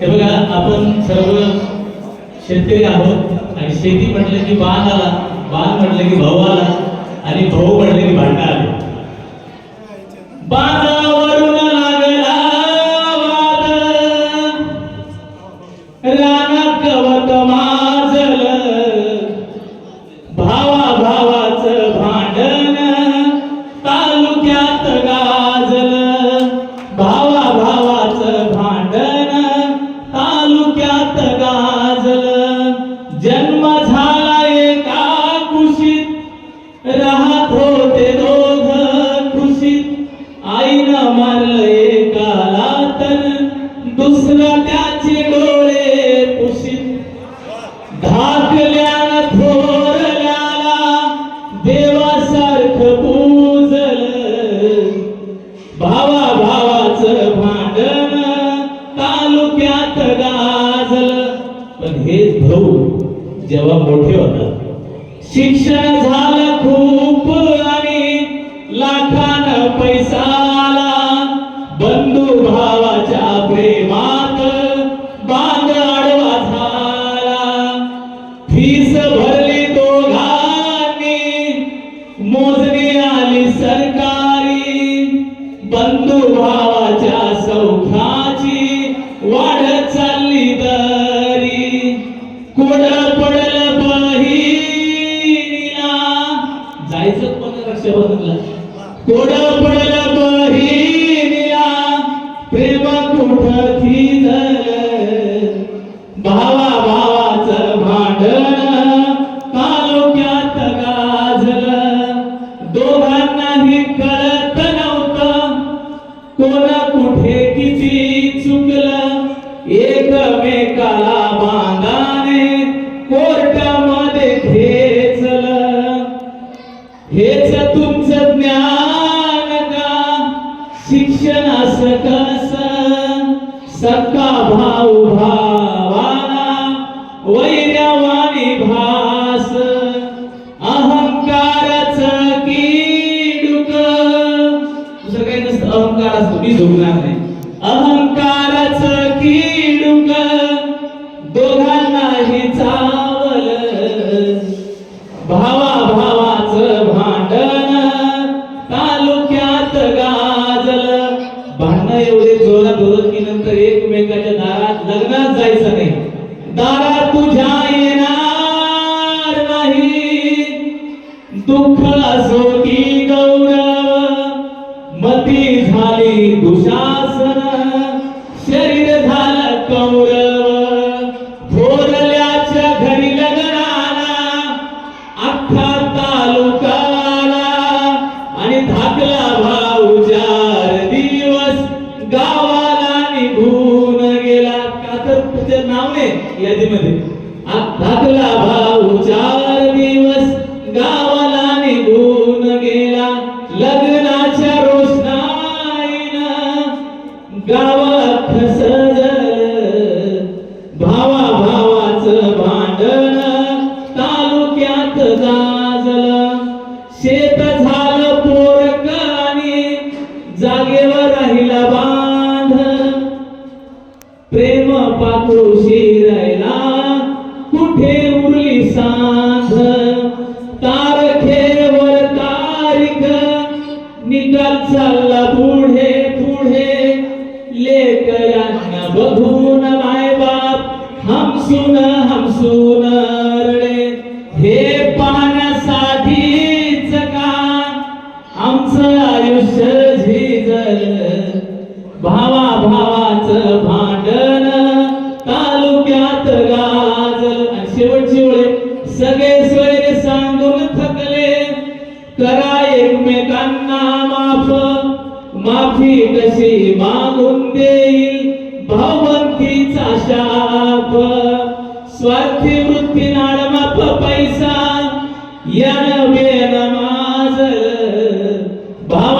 हे बघा आपण सर्व शेतकरी आहोत आणि शेती म्हटलं की बाण आला बाण म्हटलं की भाऊ आला आणि भाऊ दुसरं त्याचे डोळे पुशीत धाकल्या थोरल्याला देवासारख पूजल. भावा भावाच भांडण तालुक्यात गाजल. पण हेच भाऊ जेव्हा मोठे होतात शिक्षण झालं खूप आणि लाखान पैसा मोजणी आली सरकारी. बंधू भावाच्या सौख्याची वाढ चालली दरी. कोड पडल बहिणीला? जायचं पण रक्षाबंधनला. कोड पडल बहिणीला? प्रेम कुठं झालं भावा भावाचं भांडण हेच तुमचं ज्ञान का? शिक्षण असं कसं सक्का भाऊ भावाना वैरवाणी भास. अहंकाराच किडुक दुसरं काही नसतं अहंकार असतो. मी झोपणार नाही. अहंकार होती गौरव. मती झाली दुशासन. शरीर झालं कौरव. भोरल्याच्या घरी लग्नाला अख्खा तालुकाला आणि धाकला भाऊ चार दिवस गावाला निघून गेला. का तर तुझ्या नाव नाही यादीमध्ये? कुठे उरली सांध माफी कशी मागून देईल भावंतीचा शाप स्वार्थी वृत्ती नाडमाप पैसा या नवे नमाज भाव